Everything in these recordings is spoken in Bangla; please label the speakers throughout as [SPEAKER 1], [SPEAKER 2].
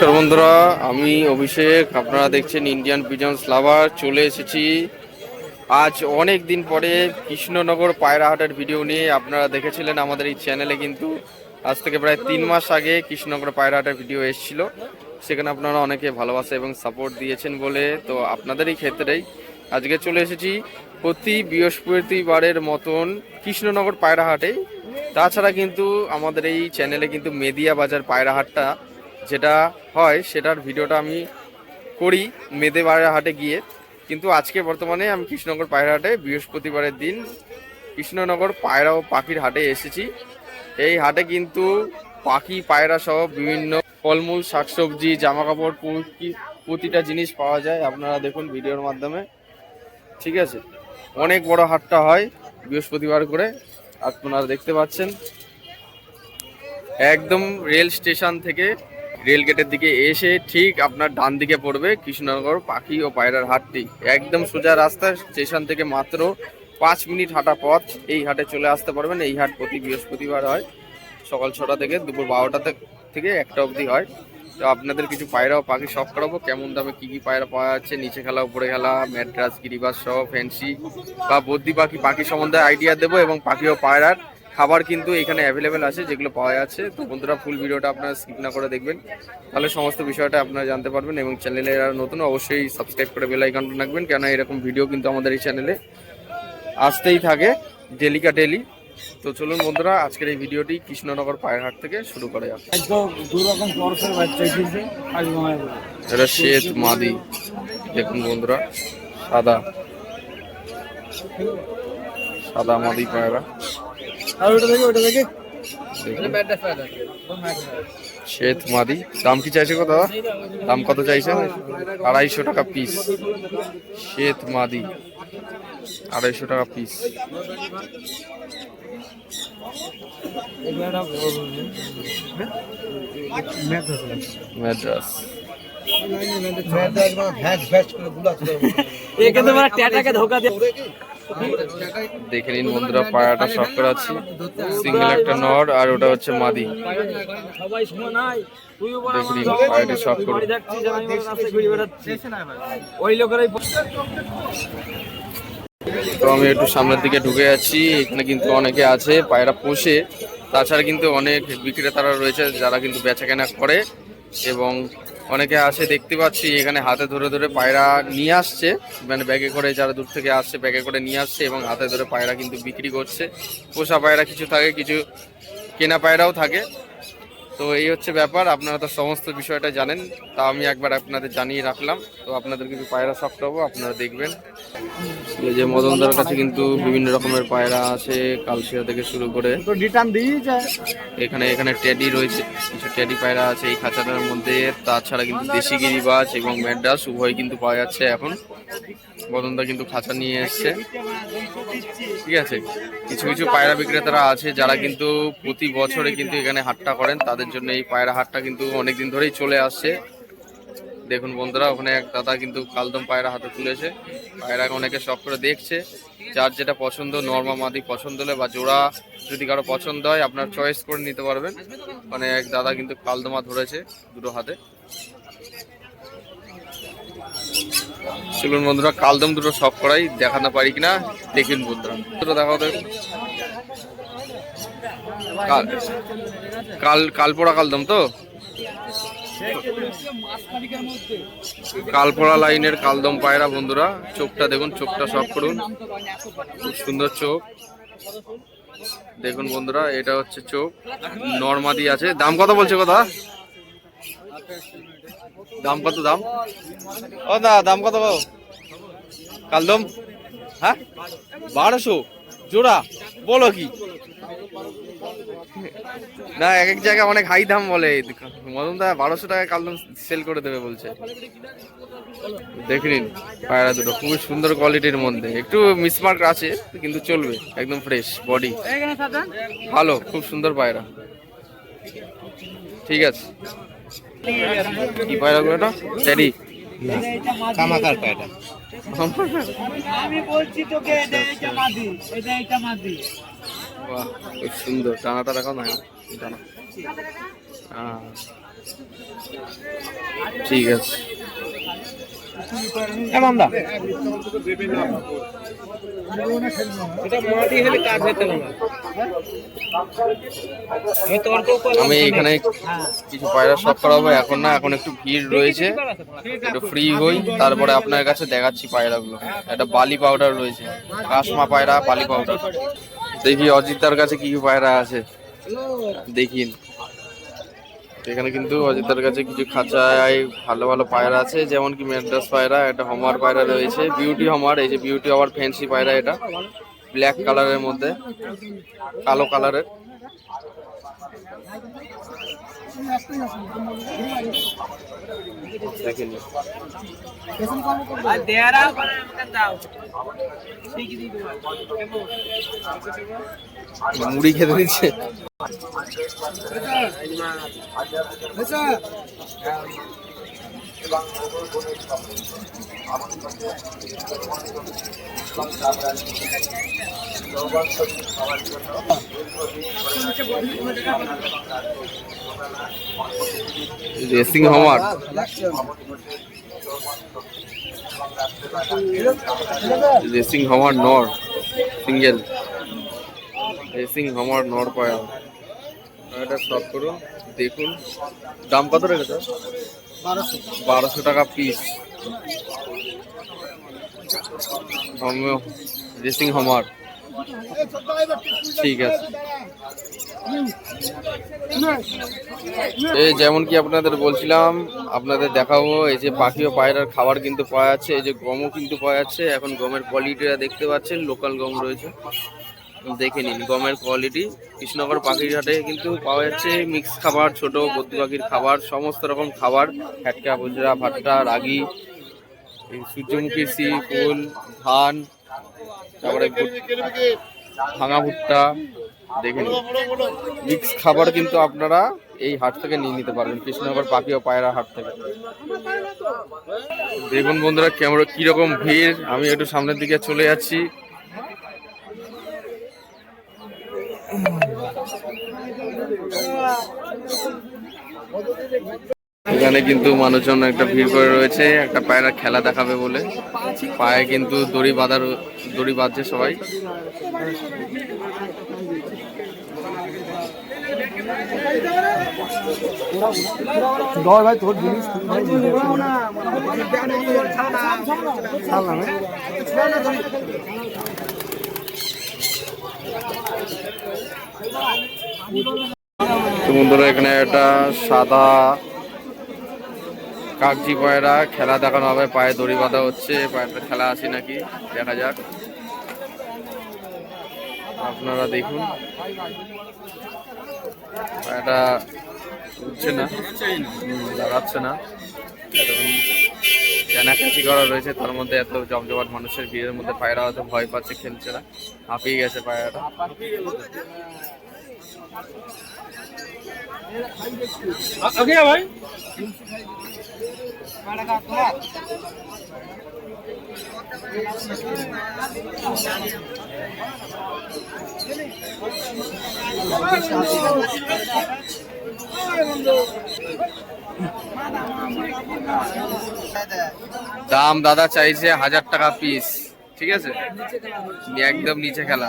[SPEAKER 1] নমস্কার বন্ধুরা, আমি অভিষেক। আপনারা দেখছেন ইন্ডিয়ান পিজন্স লাভার চলে এসেছি। আজ অনেক দিন পরে কৃষ্ণনগর পায়রাহাটের ভিডিও নিয়ে। আপনারা দেখেছিলেন আমাদের এই চ্যানেলে কিন্তু আজ থেকে প্রায় তিন মাস আগে কৃষ্ণনগর পায়রাহাটের ভিডিও এসেছিল। সেখানে আপনারা অনেকে ভালোবাসা এবং সাপোর্ট দিয়েছেন বলে। তো আপনাদেরই ক্ষেত্রেই আজকে চলে এসেছি প্রতি বৃহস্পতিবারের মতন কৃষ্ণনগর পায়রাহাটে। তাছাড়া কিন্তু আমাদের এই চ্যানেলে কিন্তু মেদিয়া বাজার পায়রাহাটটা যেটা হয়, সেটার ভিডিওটা আমি করি মেদে হাটে গিয়ে। কিন্তু আজকে বর্তমানে আমি কৃষ্ণনগর পায়রা হাটে বৃহস্পতিবারের দিন কৃষ্ণনগর পায়রা ও পাখির হাটে এসেছি। এই হাটে কিন্তু পাখি, পায়রা সহ বিভিন্ন ফলমূল, শাকসবজি জামা কাপড় প্রতি- প্রতিটা জিনিস পাওয়া যায়। আপনারা দেখুন ভিডিওর মাধ্যমে। ঠিক আছে? অনেক বড় হাটটা হয় বৃহস্পতিবার করে। আপনারা দেখতে পাচ্ছেন। একদম রেল স্টেশন থেকে রেল গেটের দিকে এসে ঠিক আপনার ডান দিকে পড়বে কৃষ্ণনগর পাখি ও পায়রার হাটটি। একদম সোজা রাস্তা, স্টেশন থেকে মাত্র পাঁচ মিনিট হাঁটা পথ। এই হাটে চলে আসতে পারবেন। এই হাট প্রতি বৃহস্পতিবার হয়। সকাল ছটা থেকে দুপুর বারোটা থেকে- একটা অবধি হয়। তো আপনাদের কিছু পায়রা ও পাখি শখ করাবো। কেমন দামে কি কি পায়রা পাওয়া যাচ্ছে? নিচে খেলা, উপরে খেলা ম্যাড্রাস গিরিবাস সহ ফ্যান্সি বা বদ্যি পাখি পাখি সম্বন্ধে আইডিয়া দেবো এবং পাখি ও পায়রার খাবার কিন্তু এখানে অ্যাভেলেবেল আছে যেগুলো পাওয়া যাচ্ছে। তো বন্ধুরা ফুল ভিডিওটা আপনারা স্কিপ না করে দেখবেন। তাহলে সমস্ত বিষয়টা আপনারা জানতে পারবেন এবং চ্যানেলে যারা নতুন অবশ্যই সাবস্ক্রাইব করে বেল আইকনটা রাখবেন কেন এরকম ভিডিও কিন্তু আমাদের এই চ্যানেলে আসতেই থাকে ডেলিকা ডেলি তো চলুন বন্ধুরা আজকের এই ভিডিওটি কৃষ্ণনগর পায়রহাট থেকে শুরু করা যাক। এটা শ্বেত মাদি। দেখুন বন্ধুরা সাদা। সাদা মাদি পায়রা।
[SPEAKER 2] আর ওটা দেখে ওটা দেখে
[SPEAKER 1] শ্বেত মাদি দাম কি চাইছে কত দাদা দাম কত চাইছে আড়াইশো টাকা পিস শ্বেত মাদি আড়াইশো টাকা পিস ম্যাড্রাস
[SPEAKER 2] একে তো মানে ট্যাটাকে ধোকা দিয়ে
[SPEAKER 1] দেখে নিন বন্ধুরা পায়রাটা শখ করাচ্ছি সিঙ্গেল একটা নর, আর ওটা হচ্ছে মাদি। তো আমি একটু সামনের দিকে ঢুকে যাচ্ছি এখানে কিন্তু অনেকে আছে, পায়রা পোষে। তাছাড়া কিন্তু অনেক বিক্রেতারা রয়েছে যারা কিন্তু বেচা কেনা করে এবং অনেকে আসে, দেখতে পাচ্ছি, এখানে হাতে ধরে ধরে পায়রা নিয়ে আসছে। মানে ব্যাগে করে যারা দূর থেকে আসছে, ব্যাগে করে নিয়ে আসছে এবং হাতে ধরে পায়রা কিন্তু বিক্রি করছে। পোষা পায়রা কিছু থাকে, কিছু কেনা পায়রাও থাকে। তো এই হচ্ছে ব্যাপার আপনারা তো সমস্ত বিষয়টা জানেন তা আমি একবার আপনাদের জানিয়ে রাখলাম। তো আপনাদের কিছু পায়রা শখ পাবো আপনারা দেখবেন। এই যে মদনদার কাছে কিন্তু বিভিন্ন রকমের পায়রা আছে কালশিয়া থেকে শুরু করে। এখানে এখানে টেডি রয়েছে কিছু টেডি পায়রা আছে এই খাঁচাটার মধ্যে। তাছাড়া কিন্তু দেশি গিরিবাজ এবং ম্যাড্রাস উভয় কিন্তু পাওয়া যাচ্ছে এখন। মদনদা কিন্তু খাঁচা নিয়ে এসছে। ঠিক আছে? কিছু কিছু পায়রা বিক্রেতারা আছে যারা কিন্তু প্রতি বছরে কিন্তু এখানে হাটটা করেন। তাদের জন্য এই পায়রা হাটটা কিন্তু অনেকদিন ধরেই চলে আসছে। দেখুন বন্ধুরা, ওখানে এক দাদা কিন্তু কালদম পায়রা হাতে তুলেছে। পায়রা অনেকে শখ করে দেখছে। যার যেটা পছন্দ, নর্মা মাদি পছন্দ হলে বা জোড়া যদি কারও পছন্দ হয়, আপনার চয়েস করে নিতে পারবেন। মানে এক দাদা কিন্তু কালদমা ধরেছে দুটো হাতে। চলুন বন্ধুরা কালদম দুটো শখ করাই, দেখাতে পারি কিনা দেখুন বন্ধুরা। দুটো দেখাও তো। কাল কাল কালপোড়া কালদম তো? কালপোড়া লাইনের কালদম পায়রা বন্ধুরা, চোখটা দেখুন, চোখটা শখ করুন। খুব সুন্দর চোখ। দেখুন বন্ধুরা, এটা হচ্ছে চোখ। নর্মাদি আছে। দাম কত বলছে কথা দাম কত দাম? ও দা দাম কত কালদম? হ্যাঁ? বারোশো? জোড়া? বলো কি? না এক এক জায়গায় অনেক হাই দাম বলে। মদন দা বারোশো টাকা কালদম সেল করে দেবে বলছে। দেখে নিন পায়রা দুটো। খুবই সুন্দর কোয়ালিটির মধ্যে। একটু মিসমার্ক আছে কিন্তু চলবে একদম ফ্রেশ বডি ভালো খুব সুন্দর পায়রা। ঠিক আছে। কি পায়রা গুলো এটা? টেডি
[SPEAKER 3] কামাকার পায়রা।
[SPEAKER 2] আমি বলছি তোকে এটা এটা মাদি এটা এটা মাদি।
[SPEAKER 1] বাহ খুব সুন্দর। টানাটা দেখো না টানা হ্যাঁ। ঠিক আছে।
[SPEAKER 3] মামদা
[SPEAKER 1] আমি এখানে কিছু পায়রা শখ করাবো এখন না এখন একটু ভিড় রয়েছে। একটু ফ্রি হই তারপরে আপনার কাছে দেখাচ্ছি পায়রাগুলো। একটা বালি পাউডার রয়েছে কাশমা পায়রা বালি পাউডার দেখি অজিতার কাছে কি কি পায়রা আছে। দেখিন। এখানে কিন্তু অজিতার কাছে কিছু খাঁচায় ভালো ভালো পায়রা আছে, যেমন কি মেড্রাস পায়রা, একটা হমার পায়রা রয়েছে, বিউটি হমার, এই যে বিউটি হমার ফ্যান্সি পায়রা এটা, ব্ল্যাক কালারের মধ্যে, কালো কালারের। দেখে মুড়ি খেতে দিচ্ছে। রেসিং হমার রেসিং হমার নর সিঙ্গেল রেসিং হমার নর পায়া এটা শখ করুন দেখুন। দাম কত রেখেছে? বারোশো। টাকা পিস রেসিং হমার ঠিক আছে। এই যেমন কি আপনাদের বলছিলাম আপনাদের দেখাবো এই যে পাখি ও পায়রার খাবার কিন্তু পাওয়া যাচ্ছে এই যে গমও কিন্তু পাওয়া যাচ্ছে এখন গমের কোয়ালিটিটা দেখতে পাচ্ছেন লোকাল গম রয়েছে। দেখে নিন। গমের কোয়ালিটি কৃষ্ণনগর পাখির হাটে কিন্তু পাওয়া যাচ্ছে মিক্স খাবার, ছোট বদ্যু পাখির খাবার, সমস্ত রকম খাবার। ফ্যাটকা বুজরা ভাট্টা রাগি সূর্যমুখী সি ফুল, ধান, তারপরে ভাঙা ভুট্টা, দেখে নিন। মিক্স খাবার কিন্তু আপনারা এই হাট থেকে নিয়ে নিতে পারবেন, কৃষ্ণনগর পাখি ও পায়রা হাট থেকে। দেখুন বন্ধুরা কেমন কীরকম ভিড়? আমি একটু সামনের দিকে চলে যাচ্ছি। এখানে কিন্তু মানুষজন একটা ভিড় করে রয়েছে একটা পায়রা খেলা দেখাবে বলে। পায়ে কিন্তু দড়ি বাঁধার দড়ি বাঁধছে সবাই।
[SPEAKER 2] দর ভাই তোর জিনিস ভাই
[SPEAKER 1] বন্ধুরা, এখানে একটা সাদা কাগজি পায়রা খেলা দেখানো হবে। পায়ে দড়ি বাঁধা হচ্ছে। পায়রাটা খেলা আছে নাকি? দেখা যাক। আপনারা দেখুন। পায়রাটা উঠছে না। দাঁড়াচ্ছে না। এরকম করা রয়েছে তার মধ্যে এত জমজমাট মানুষের ভিড়ের মধ্যে পায়রা হয়তো ভয় পাচ্ছে খেলছে না হাঁপিয়ে গেছে পায়রাটা
[SPEAKER 3] আগে ভাই।
[SPEAKER 1] দাম দাদা চাইছে হাজার টাকা পিস ঠিক আছে? একদম নিচে খেলা।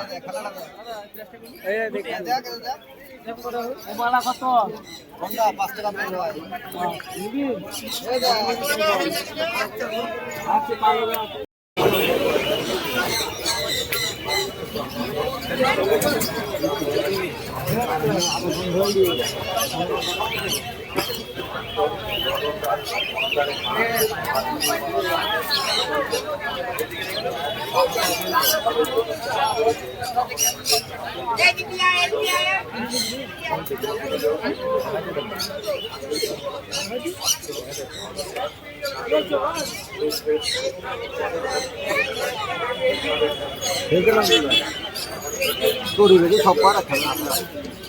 [SPEAKER 2] রেখে সব পারা খেলা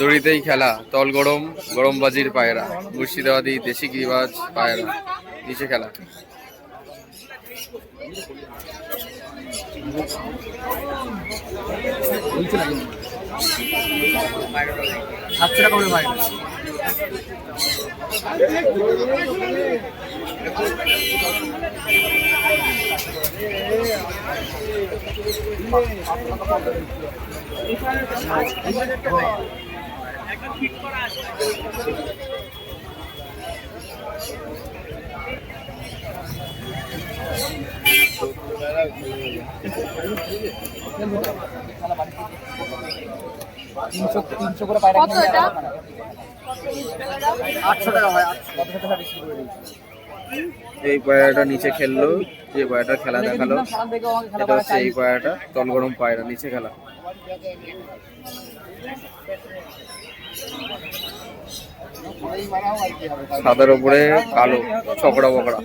[SPEAKER 1] দড়িতেই খেলা তল গরম গরম বাজির পায়রা মুর্শিদাবাদী দেশি গিরিবাজ পায়রা নিচে খেলা।
[SPEAKER 2] ভাই তিনশো তিনশো করে পায়রা
[SPEAKER 4] কত এটা?
[SPEAKER 2] আটশো টাকা হয় আটশো। টাকা বিক্রি করে
[SPEAKER 1] এই পায়রাটা নিচে খেললো যে পায়রাটা খেলা দেখাল। এটা হচ্ছে এই পায়রাটা তল গরম পায়রা নিচে খেলা। সাদার উপরে কালো ছকড়া বকড়া।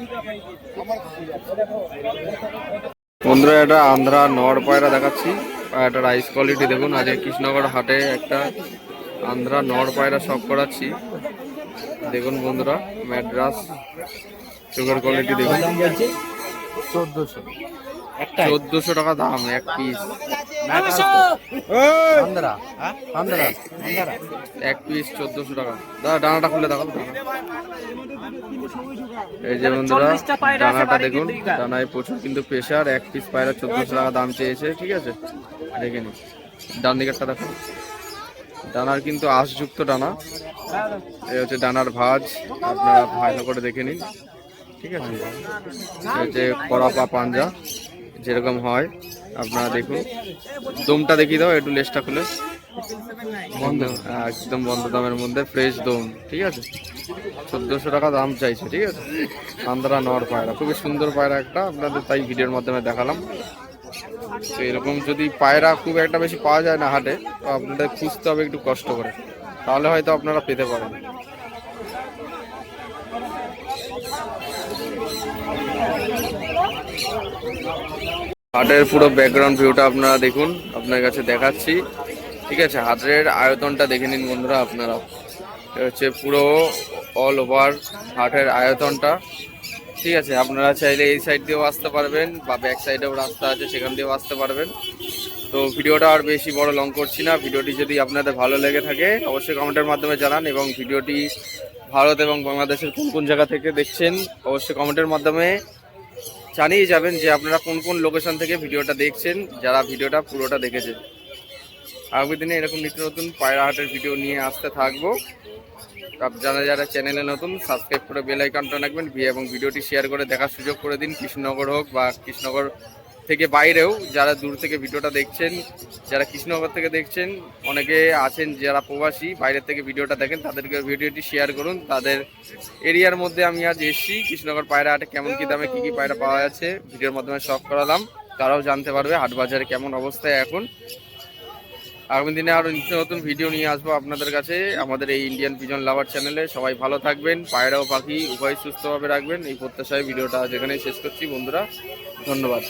[SPEAKER 1] বন্ধুরা এটা আন্ধ্রা নড় পায়রা দেখাচ্ছি। পায়রাটার আইস কোয়ালিটি দেখুন আজকে কৃষ্ণগড় হাটে একটা আন্ধ্রা নড় পায়রা সব করাচ্ছি। দেখুন বন্ধুরা ম্যাড্রাস সুগার কোয়ালিটি দেখুন।
[SPEAKER 2] চোদ্দশো।
[SPEAKER 1] চোদ্দশো টাকা দাম এক পিস এক পিস চোদ্দশো টাকা। দাদা ডানাটা খুলে। এই যে বন্ধুরা ডানাটা দেখুন ডানায় প্রচুর কিন্তু প্রেশার এক পিস পায়রা চোদ্দশো টাকা দাম চেয়েছে ঠিক আছে? দেখে নি ডান দিকেরটা দেখো। ডানার কিন্তু আঁশযুক্ত ডানা। এই হচ্ছে ডানার ভাঁজ আপনারা ভালো করে দেখে নিন ঠিক আছে? এই হচ্ছে কড়াপা পাঞ্জা যেরকম হয়। আপনারা দেখুন। দমটা দেখিয়ে দাও, একটু লেসটা খুলে। বন্ধ, একদম বন্ধ দামের মধ্যে ফ্রেশ দম, ঠিক আছে? চোদ্দোশো টাকা দাম চাইছে, ঠিক আছে? আন্ধ্রা নর পায়রা, খুবই সুন্দর পায়রা একটা, আপনাদের তাই ভিডিওর মাধ্যমে দেখালাম। তো এরকম যদি পায়রা খুব একটা বেশি পাওয়া যায় না হাটে, তো আপনাদের খুঁজতে হবে একটু কষ্ট করে, তাহলে হয়তো আপনারা পেতে পারেন হাটের পুরো ব্যাকগ্রাউন্ড ভিউটা আপনারা দেখুন, আপনার কাছে দেখাচ্ছি। ঠিক আছে হাটের আয়তনটা দেখে নিন বন্ধুরা আপনারা। হচ্ছে পুরো অল ওভার হাটের আয়তনটা। ঠিক আছে, আপনারা চাইলে এই সাইড দিয়েও আসতে পারবেন বা ব্যাক সাইডেও রাস্তা আছে, সেখান দিয়েও আসতে পারবেন। তো ভিডিওটা আর বেশি বড় লং করছি না। ভিডিওটি যদি আপনাদের ভালো লেগে থাকে, অবশ্যই কমেন্টের মাধ্যমে জানান এবং ভিডিওটি ভারত এবং বাংলাদেশের কোন কোন জায়গা থেকে দেখছেন, অবশ্যই কমেন্টের মাধ্যমে জানিয়ে যাবেন যে আপনারা কোন কোন লোকেশন থেকে ভিডিওটা দেখছেন, যারা ভিডিওটা পুরোটা দেখেছেন আগামী দিনে এরকম নিত্য নতুন পায়রাহাটের ভিডিও নিয়ে আসতে থাকব। যারা যারা চ্যানেলে নতুন সাবস্ক্রাইব করে বেল আইকনটা রাখবেন এবং ভিডিওটি শেয়ার করে দেখার সুযোগ করে দিন। কৃষ্ণনগর হোক বা কৃষ্ণনগর থেকে বাইরেও যারা দূর থেকে ভিডিওটা দেখছেন, যারা কৃষ্ণনগর থেকে দেখছেন, অনেকে আছেন যারা প্রবাসী, বাইরের থেকে ভিডিওটা দেখেন, তাদেরকে ভিডিওটি শেয়ার করুন। তাদের এরিয়ার মধ্যে আমি আজ এসেছি, কৃষ্ণনগর পায়রা হাটে কেমন কি দামে কী কী পায়রা পাওয়া যাচ্ছে, ভিডিওর মাধ্যমে শখ করালাম। তারাও জানতে পারবে হাট বাজারে কেমন অবস্থায় এখন। আগামী দিনে আরও নিত্য নতুন ভিডিও নিয়ে আসব আপনাদের কাছে। আমাদের এই ইন্ডিয়ান পিজন লাভার চ্যানেলে সবাই ভালো থাকবেন, পায়রা ও পাখি উভয় সুস্থভাবে রাখবেন। এই প্রত্যাশায় ভিডিওটা যেখানেই শেষ করছি, বন্ধুরা, ধন্যবাদ।